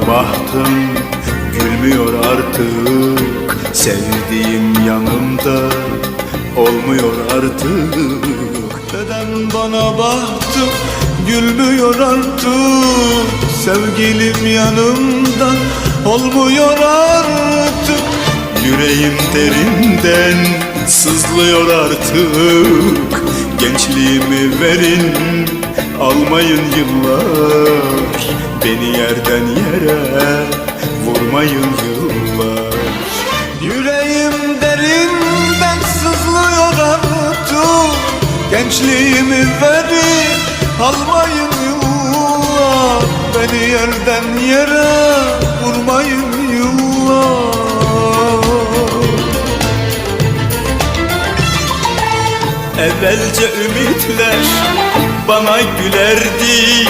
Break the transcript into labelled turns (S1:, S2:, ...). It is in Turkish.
S1: bahtım gülmüyor artık. Sevdiğim yanımda olmuyor artık. Neden bana bahtım gülmüyor artık? Sevgilim yanımda olmuyor artık. Yüreğim derinden sızlıyor artık. Gençliğimi verin almayın yıllar Beni yerden yere vurmayın yıllar. Yüreğim derinden sızlıyor artık Gençliğimi verin almayın yıllar. Beni yerden yere vurmayın yıllar. Evvelce ümitler bana gülerdi